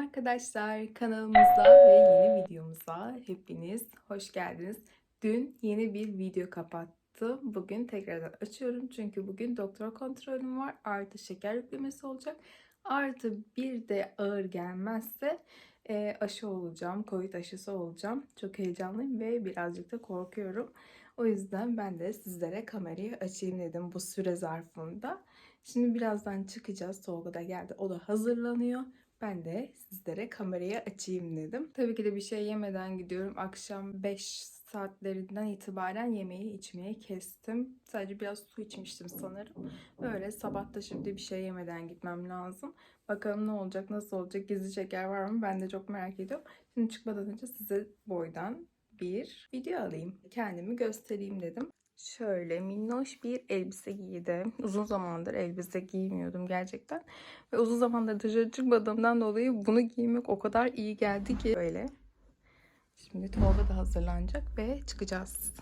arkadaşlar kanalımıza ve yeni videomuza hepiniz hoş geldiniz. Dün yeni bir video kapattım. Bugün tekrardan açıyorum çünkü bugün doktor kontrolüm var. Artı şeker yüklemesi olacak. Artı bir de ağır gelmezse e, aşı olacağım. Covid aşısı olacağım. Çok heyecanlıyım ve birazcık da korkuyorum. O yüzden ben de sizlere kamerayı açayım dedim bu süre zarfında. Şimdi birazdan çıkacağız. Tolga da geldi. O da hazırlanıyor. Ben de sizlere kamerayı açayım dedim. Tabii ki de bir şey yemeden gidiyorum. Akşam 5 saatlerinden itibaren yemeği içmeye kestim. Sadece biraz su içmiştim sanırım. Böyle sabah da şimdi bir şey yemeden gitmem lazım. Bakalım ne olacak, nasıl olacak, gizli şeker var mı? Ben de çok merak ediyorum. Şimdi çıkmadan önce size boydan bir video alayım. Kendimi göstereyim dedim. Şöyle minnoş bir elbise giydim. Uzun zamandır elbise giymiyordum gerçekten. Ve uzun zamandır dışarı çıkmadığımdan dolayı bunu giymek o kadar iyi geldi ki. Böyle. Şimdi Tolga da hazırlanacak ve çıkacağız.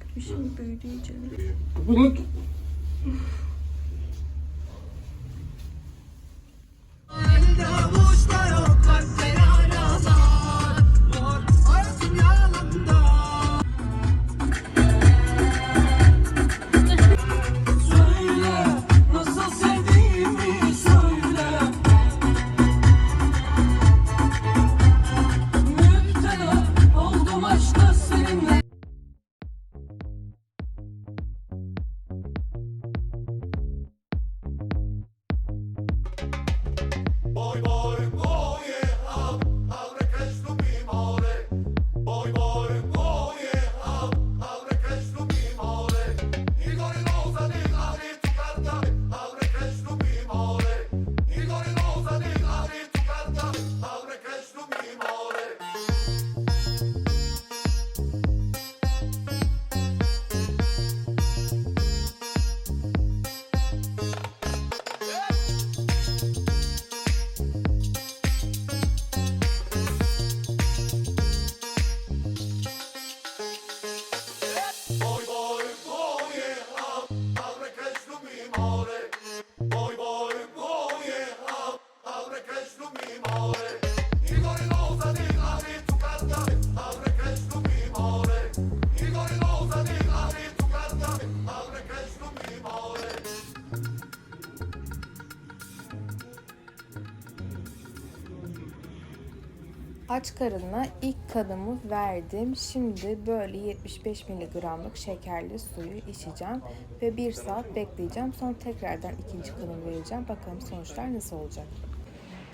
Gümüşüm büyüdü iyice. Bunu Nasıl Aç karınla ilk kanımı verdim. Şimdi böyle 75 miligramlık şekerli suyu içeceğim ve bir saat bekleyeceğim. Sonra tekrardan ikinci kanımı vereceğim. Bakalım sonuçlar nasıl olacak.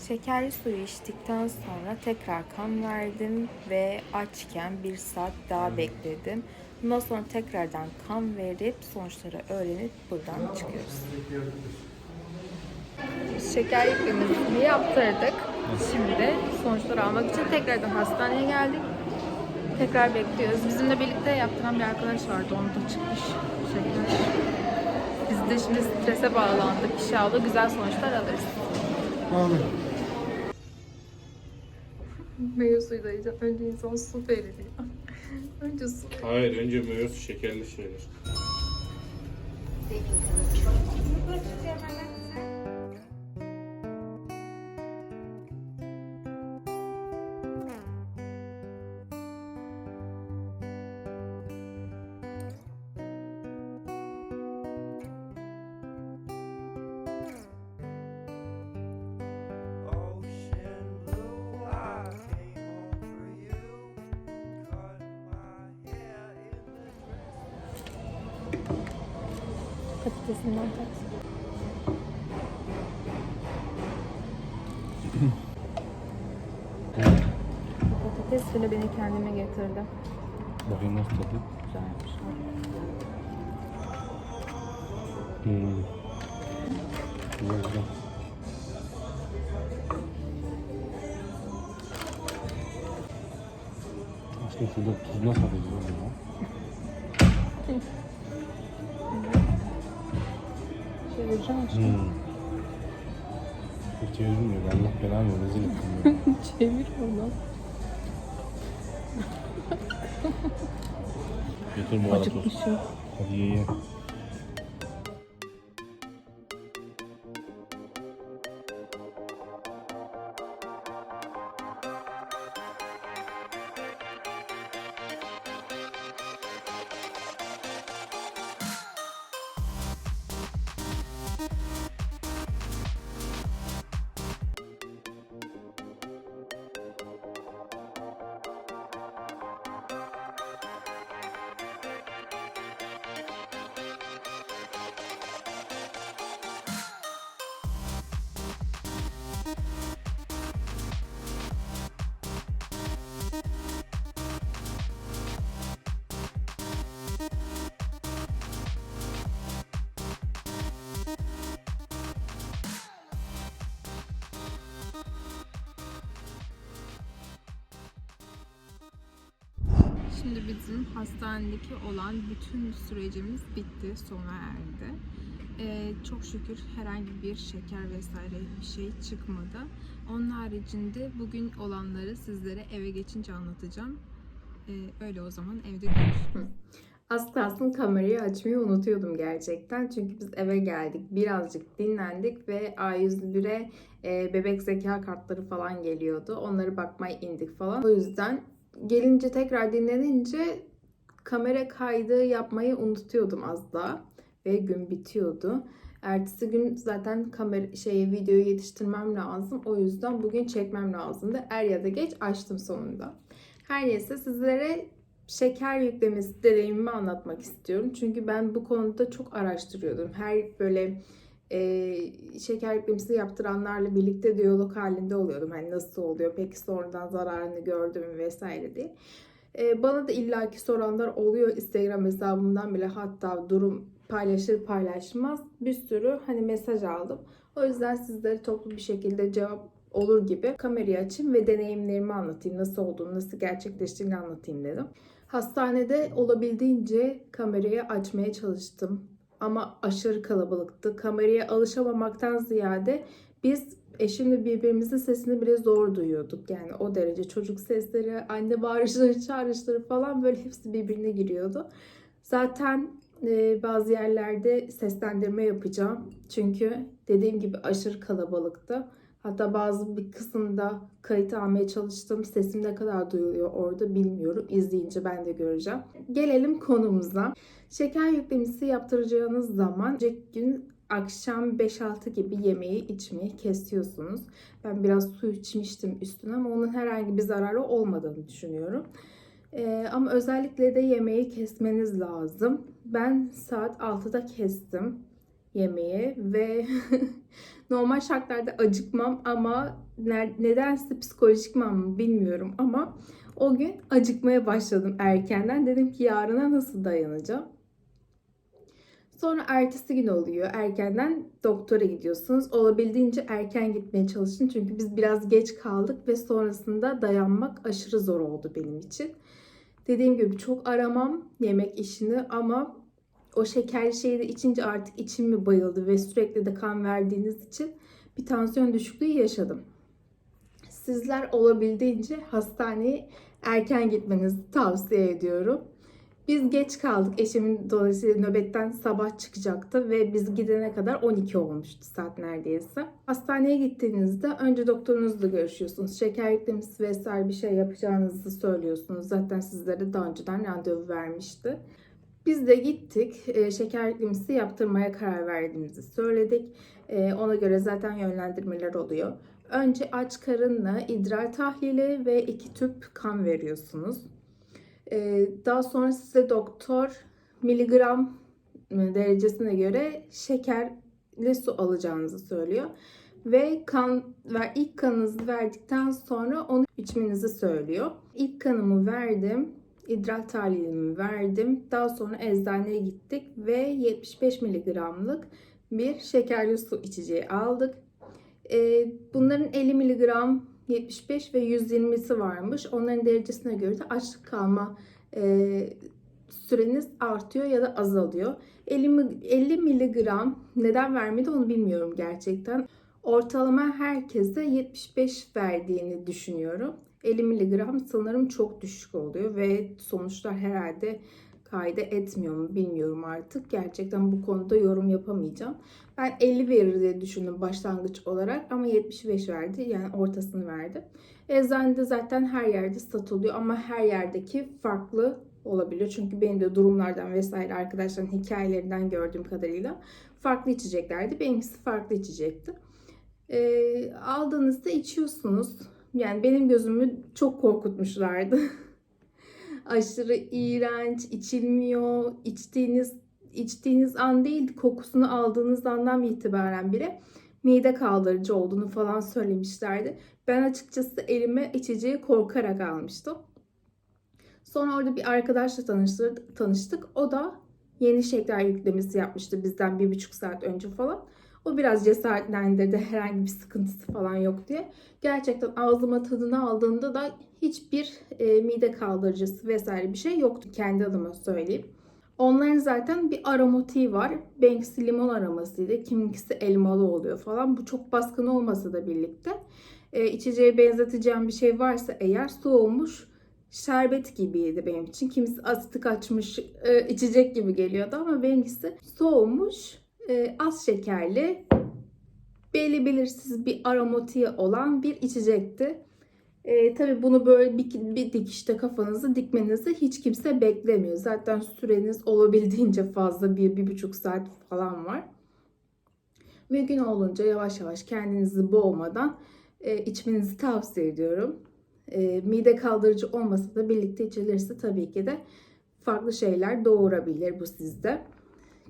Şekerli suyu içtikten sonra tekrar kan verdim ve açken bir saat daha bekledim. Bundan sonra tekrardan kan verip sonuçları öğrenip buradan çıkıyoruz. Şeker yüklemesini yaptırdık. Şimdi sonuçları almak için tekrardan hastaneye geldik. Tekrar bekliyoruz. Bizimle birlikte yaptıran bir arkadaş vardı. Onu da çıkmış şeker. Biz de şimdi strese bağlandık. İnşallah güzel sonuçlar alırız. abi. Meyve suyu da yiyeceğim. Önce insan su veriliyor. Önce su. Hayır önce meyve su şekerli şeyler. Patatesinden tat. Patates bile beni kendime getirdi. Bakayım nasıl tadı. Güzelmiş. Hmm. Güzel güzel. Aşkım şurada tuz nasıl ya? Çevireceğim aşkım. Hmm. Hiç çevirmiyor. Allah belanı rezil ettim. Çevir onu. Götür bu arada. Acıkmışım. Hadi ye ye. Şimdi bizim hastanedeki olan bütün sürecimiz bitti, sona erdi. Ee, çok şükür herhangi bir şeker vesaire bir şey çıkmadı. Onun haricinde bugün olanları sizlere eve geçince anlatacağım. Ee, öyle o zaman evde görüşürüz. Az kalsın kamerayı açmayı unutuyordum gerçekten. Çünkü biz eve geldik, birazcık dinlendik ve A101'e e, bebek zeka kartları falan geliyordu. Onları bakmaya indik falan. O yüzden gelince tekrar dinlenince kamera kaydı yapmayı unutuyordum az daha ve gün bitiyordu. Ertesi gün zaten kamera şeyi videoyu yetiştirmem lazım. O yüzden bugün çekmem lazımdı. Er ya da geç açtım sonunda. Her neyse sizlere şeker yüklemesi deneyimimi anlatmak istiyorum. Çünkü ben bu konuda çok araştırıyordum. Her böyle e, şeker yüklemesi yaptıranlarla birlikte diyalog halinde oluyordum. Hani nasıl oluyor, peki sonradan zararını gördüm vesaire diye. E, bana da illaki soranlar oluyor Instagram hesabımdan bile hatta durum paylaşır paylaşmaz bir sürü hani mesaj aldım. O yüzden sizlere toplu bir şekilde cevap olur gibi kamerayı açayım ve deneyimlerimi anlatayım. Nasıl olduğunu, nasıl gerçekleştiğini anlatayım dedim. Hastanede olabildiğince kamerayı açmaya çalıştım. Ama aşırı kalabalıktı. Kameraya alışamamaktan ziyade biz eşimle birbirimizin sesini bile zor duyuyorduk. Yani o derece çocuk sesleri, anne bağırışları, çağrışları falan böyle hepsi birbirine giriyordu. Zaten e, bazı yerlerde seslendirme yapacağım. Çünkü dediğim gibi aşırı kalabalıktı. Hatta bazı bir kısımda kayıt almaya çalıştım. Sesim ne kadar duyuluyor orada bilmiyorum. İzleyince ben de göreceğim. Gelelim konumuza. Şeker yüklemesi yaptıracağınız zaman önceki gün akşam 5-6 gibi yemeği içmeyi kesiyorsunuz. Ben biraz su içmiştim üstüne ama onun herhangi bir zararı olmadığını düşünüyorum. Ee, ama özellikle de yemeği kesmeniz lazım. Ben saat 6'da kestim yemeği ve normal şartlarda acıkmam ama ne- nedense psikolojik mı bilmiyorum ama o gün acıkmaya başladım erkenden. Dedim ki yarına nasıl dayanacağım? Sonra ertesi gün oluyor. Erkenden doktora gidiyorsunuz. Olabildiğince erken gitmeye çalışın. Çünkü biz biraz geç kaldık ve sonrasında dayanmak aşırı zor oldu benim için. Dediğim gibi çok aramam yemek işini ama o şekerli şeyi de içince artık içim mi bayıldı ve sürekli de kan verdiğiniz için bir tansiyon düşüklüğü yaşadım. Sizler olabildiğince hastaneye erken gitmenizi tavsiye ediyorum. Biz geç kaldık. Eşimin dolayısıyla nöbetten sabah çıkacaktı ve biz gidene kadar 12 olmuştu saat neredeyse. Hastaneye gittiğinizde önce doktorunuzla görüşüyorsunuz. Şeker yüklemesi vesaire bir şey yapacağınızı söylüyorsunuz. Zaten sizlere daha önceden randevu vermişti. Biz de gittik. E, şeker yüklemesi yaptırmaya karar verdiğimizi söyledik. E, ona göre zaten yönlendirmeler oluyor. Önce aç karınla idrar tahlili ve iki tüp kan veriyorsunuz. E, daha sonra size doktor miligram derecesine göre şekerli su alacağınızı söylüyor. Ve kan ver ilk kanınızı verdikten sonra onu içmenizi söylüyor. İlk kanımı verdim. İdrar tahlilimi verdim. Daha sonra eczaneye gittik ve 75 miligramlık bir şekerli su içeceği aldık. Ee, bunların 50 miligram, 75 ve 120'si varmış. Onların derecesine göre de açlık kalma e, süreniz artıyor ya da azalıyor. 50, mi- 50 miligram neden vermedi onu bilmiyorum gerçekten. Ortalama herkese 75 verdiğini düşünüyorum. 50 miligram sanırım çok düşük oluyor ve sonuçlar herhalde kayda etmiyor mu bilmiyorum artık. Gerçekten bu konuda yorum yapamayacağım. Ben 50 verir diye düşündüm başlangıç olarak ama 75 verdi. Yani ortasını verdi. Eczanede zaten her yerde satılıyor ama her yerdeki farklı olabiliyor. Çünkü benim de durumlardan vesaire arkadaşların hikayelerinden gördüğüm kadarıyla farklı içeceklerdi. Benimkisi farklı içecekti. Ee, aldığınızda içiyorsunuz. Yani benim gözümü çok korkutmuşlardı. Aşırı iğrenç, içilmiyor. İçtiğiniz içtiğiniz an değil, kokusunu aldığınız andan itibaren bile mide kaldırıcı olduğunu falan söylemişlerdi. Ben açıkçası elime içeceği korkarak almıştım. Sonra orada bir arkadaşla tanıştık. tanıştık. O da yeni şeker yüklemesi yapmıştı bizden bir buçuk saat önce falan. O biraz cesaretlendirdi herhangi bir sıkıntısı falan yok diye. Gerçekten ağzıma tadını aldığında da hiçbir e, mide kaldırıcısı vesaire bir şey yoktu kendi adıma söyleyeyim. Onların zaten bir aromatiği var. Benimkisi limon aromasıydı. Kiminkisi elmalı oluyor falan. Bu çok baskın olmasa da birlikte. E, içeceğe benzeteceğim bir şey varsa eğer soğumuş şerbet gibiydi benim için. Kimisi asitli kaçmış e, içecek gibi geliyordu ama benimkisi soğumuş e, az şekerli belli belirsiz bir aromatiği olan bir içecekti. E, tabii bunu böyle bir, bir dikişte kafanızı dikmenizi hiç kimse beklemiyor. Zaten süreniz olabildiğince fazla bir, bir buçuk saat falan var. Mümkün olunca yavaş yavaş kendinizi boğmadan e, içmenizi tavsiye ediyorum. E, mide kaldırıcı olmasa da birlikte içilirse tabii ki de farklı şeyler doğurabilir bu sizde.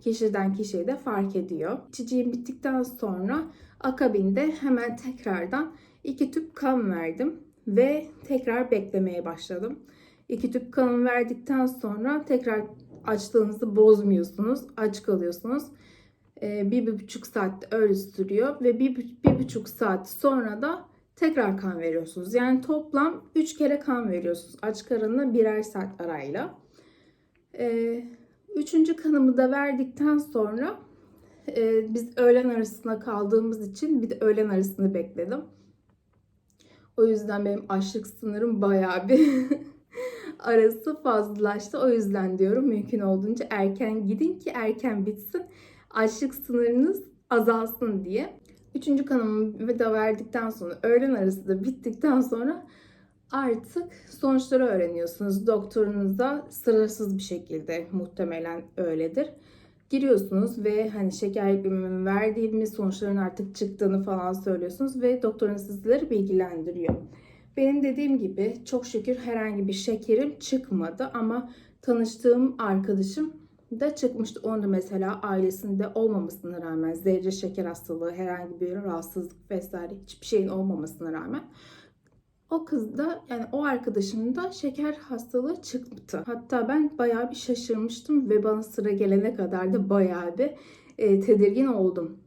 Kişiden kişiye de fark ediyor. İçeceğim bittikten sonra akabinde hemen tekrardan iki tüp kan verdim ve tekrar beklemeye başladım. İki tüp kanı verdikten sonra tekrar açlığınızı bozmuyorsunuz, aç kalıyorsunuz. Ee, bir, bir buçuk saat öyle sürüyor ve bir, bir buçuk saat sonra da tekrar kan veriyorsunuz. Yani toplam 3 kere kan veriyorsunuz aç karınla birer saat arayla. Ee, üçüncü kanımı da verdikten sonra e, biz öğlen arasında kaldığımız için bir de öğlen arasını bekledim. O yüzden benim açlık sınırım bayağı bir arası fazlalaştı. O yüzden diyorum mümkün olduğunca erken gidin ki erken bitsin. Açlık sınırınız azalsın diye. Üçüncü kanımı da verdikten sonra öğlen arası da bittikten sonra artık sonuçları öğreniyorsunuz. Doktorunuza sırasız bir şekilde muhtemelen öyledir. Giriyorsunuz ve hani şeker yüklemimi verdiğimiz sonuçların artık çıktığını falan söylüyorsunuz ve doktorunuz sizleri bilgilendiriyor. Benim dediğim gibi çok şükür herhangi bir şekerim çıkmadı ama tanıştığım arkadaşım da çıkmıştı. Onun da mesela ailesinde olmamasına rağmen zerre şeker hastalığı, herhangi bir rahatsızlık vesaire hiçbir şeyin olmamasına rağmen o kız da yani o arkadaşımın da şeker hastalığı çıktı. Hatta ben bayağı bir şaşırmıştım ve bana sıra gelene kadar da bayağı bir e, tedirgin oldum.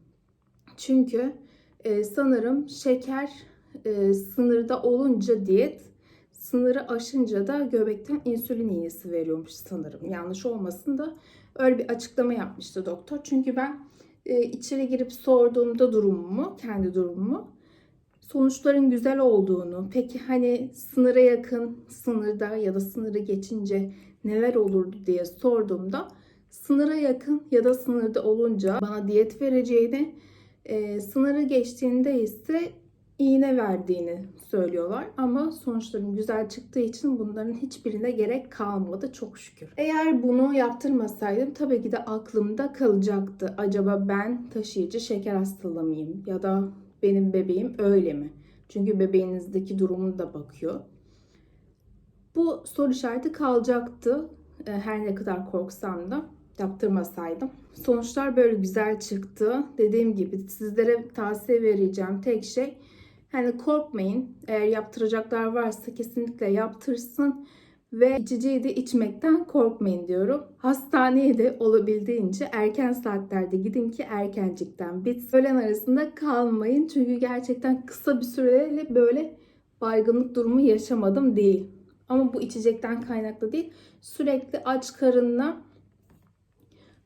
Çünkü e, sanırım şeker e, sınırda olunca diyet sınırı aşınca da göbekten insülin iğnesi veriyormuş sanırım. Yanlış olmasın da öyle bir açıklama yapmıştı doktor. Çünkü ben e, içeri girip sorduğumda durumumu, kendi durumumu sonuçların güzel olduğunu, peki hani sınıra yakın, sınırda ya da sınırı geçince neler olurdu diye sorduğumda sınıra yakın ya da sınırda olunca bana diyet vereceğini, e, sınırı geçtiğinde ise iğne verdiğini söylüyorlar. Ama sonuçların güzel çıktığı için bunların hiçbirine gerek kalmadı çok şükür. Eğer bunu yaptırmasaydım tabii ki de aklımda kalacaktı. Acaba ben taşıyıcı şeker hastalığı mıyım? Ya da benim bebeğim öyle mi? Çünkü bebeğinizdeki durumuna da bakıyor. Bu soru işareti kalacaktı. e, Her ne kadar korksam da yaptırmasaydım. Sonuçlar böyle güzel çıktı. Dediğim gibi sizlere tavsiye vereceğim tek şey hani korkmayın. Eğer yaptıracaklar varsa kesinlikle yaptırsın ve içeceği de içmekten korkmayın diyorum. Hastaneye de olabildiğince erken saatlerde gidin ki erkencikten bitsin. Öğlen arasında kalmayın çünkü gerçekten kısa bir süreli böyle baygınlık durumu yaşamadım değil. Ama bu içecekten kaynaklı değil. Sürekli aç karınla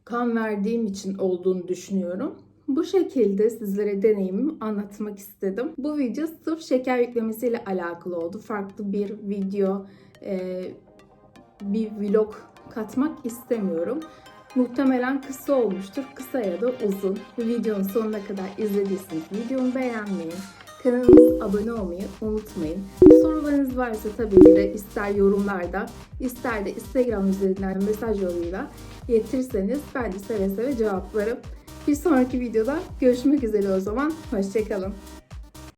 kan verdiğim için olduğunu düşünüyorum. Bu şekilde sizlere deneyimimi anlatmak istedim. Bu video sırf şeker yüklemesiyle alakalı oldu. Farklı bir video, e, bir vlog katmak istemiyorum. Muhtemelen kısa olmuştur. Kısa ya da uzun. Videonun sonuna kadar izlediyseniz videomu beğenmeyi, kanalımıza abone olmayı unutmayın. Sorularınız varsa tabii ki de ister yorumlarda, ister de Instagram üzerinden mesaj yoluyla iletirseniz ben de seve seve cevaplarım. Bir sonraki videoda görüşmek üzere o zaman. Hoşçakalın.